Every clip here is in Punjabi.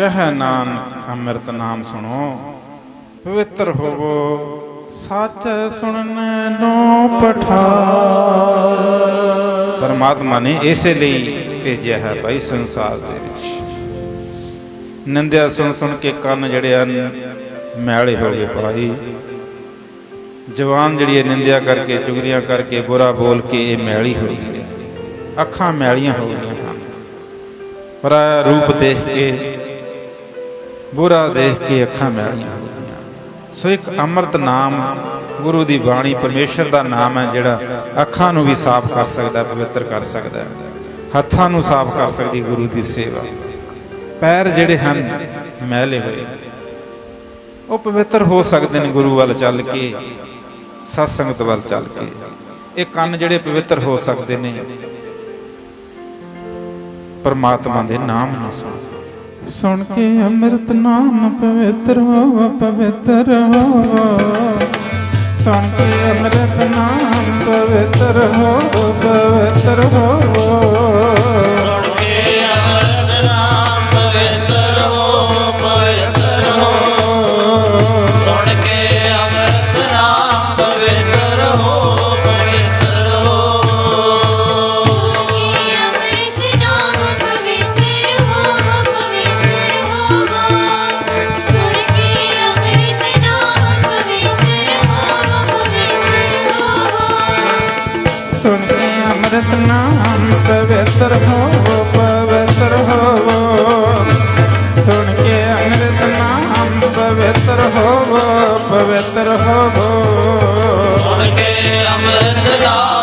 ਕਹਿ ਨਾਨਕ ਅੰਮ੍ਰਿਤ ਨਾਮ ਸੁਣੋ। ਪਵਿੱਤਰ ਹੋਵੋ, ਸੱਚ ਸੁਣਨ ਨੂੰ ਪਠਾਰ। ਪਰਮਾਤਮਾ ਨੇ ਇਸੇ ਲਈ ਭੇਜਿਆ ਹੈ ਭਾਈ ਸੰਸਾਰ ਦੇ ਵਿੱਚ। ਨਿੰਦਿਆ ਸੁਣ ਸੁਣ ਕੇ ਕੰਨ ਜਿਹੜੇ ਹਨ, ਮੈਲੇ ਹੋ ਗਏ ਭਾਈ। ਜਵਾਨ ਜਿਹੜੀ ਹੈ ਨਿੰਦਿਆ ਕਰਕੇ, ਚੁਗਲੀਆਂ ਕਰਕੇ, ਬੁਰਾ ਬੋਲ ਕੇ ਇਹ ਮੈਲੀ ਹੋ ਗਈ ਹੈ। ਅੱਖਾਂ ਮੈਲੀਆਂ ਹੋ ਗਈਆਂ ਹਨ। ਪਰਾਇਆ ਰੂਪ ਦੇਖ ਕੇ ਬੁਰਾ ਦੇਖ ਕੇ ਅੱਖਾਂ ਮੈਲੀਆਂ ਸੋ ਇੱਕ ਅੰਮ੍ਰਿਤ ਨਾਮ ਗੁਰੂ ਦੀ ਬਾਣੀ ਪਰਮੇਸ਼ਰ ਦਾ ਨਾਮ ਹੈ ਜਿਹੜਾ ਅੱਖਾਂ ਨੂੰ ਵੀ ਸਾਫ਼ ਕਰ ਸਕਦਾ, ਪਵਿੱਤਰ ਕਰ ਸਕਦਾ ਹੱਥਾਂ ਨੂੰ ਸਾਫ਼ ਕਰ ਸਕਦੀ ਗੁਰੂ ਦੀ ਸੇਵਾ। ਪੈਰ ਜਿਹੜੇ ਹਨ, ਮੈਲੇ ਹੋਏ। ਉਹ ਪਵਿੱਤਰ ਹੋ ਸਕਦੇ ਨੇ ਗੁਰੂ ਵੱਲ ਚੱਲ ਕੇ ਸਤ ਸੰਗਤ ਵੱਲ ਚੱਲ ਕੇ। ਇਹ ਕੰਨ ਜਿਹੜੇ ਪਵਿੱਤਰ ਹੋ ਸਕਦੇ ਨੇ, ਪਰਮਾਤਮਾ ਦੇ ਨਾਮ ਨੂੰ ਸੁਣ। ਕੇ। ਸੁਣ ਕੇ ਅੰਮ੍ਰਿਤ ਨਾਮ ਪਵਿੱਤਰ ਹੋ ਪਵਿੱਤਰ ਹੋ। ਸੁਣ ਕੇ ਅੰਮ੍ਰਿਤ ਨਾਮ ਪਵਿੱਤਰ ਹੋ ਪਵਿੱਤਰ ਹੋ। ਅੰਮ੍ਰਿਤ ਨਾਮ ਪਵਿੱਤਰ ਹੋ ਪਵਿੱਤਰ ਹੋਵੋ। ਸੁਣ ਕੇ ਅੰਮ੍ਰਿਤ ਨਾਮ ਪਵਿੱਤਰ ਹੋ ਪਵਿੱਤਰ ਹੋ ਸੁਣ ਕੇ ਅਮਰਤ ਨਾਮ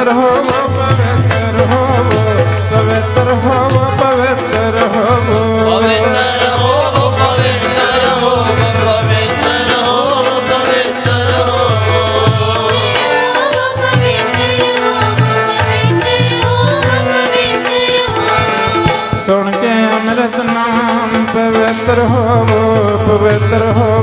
ਪਵਿੱਤਰ ਹੋ ਪਵਿੱਤਰ ਹੋ ਪਵਿੱਤਰ ਹੋ ਪਵਿੱਤਰ ਹੋ ਪਵਿੱਤਰ ਹੋ ਪਵਿੱਤਰ ਹੋ ਪਵਿੱਤਰ ਹੋ ਪਵਿੱਤਰ ਹੋ ਸੁਣ ਕੇ ਅੰਮ੍ਰਿਤ ਨਾਮ ਪਵਿੱਤਰ ਹੋਵੋ ਪਵਿੱਤਰ ਹੋਵੋ।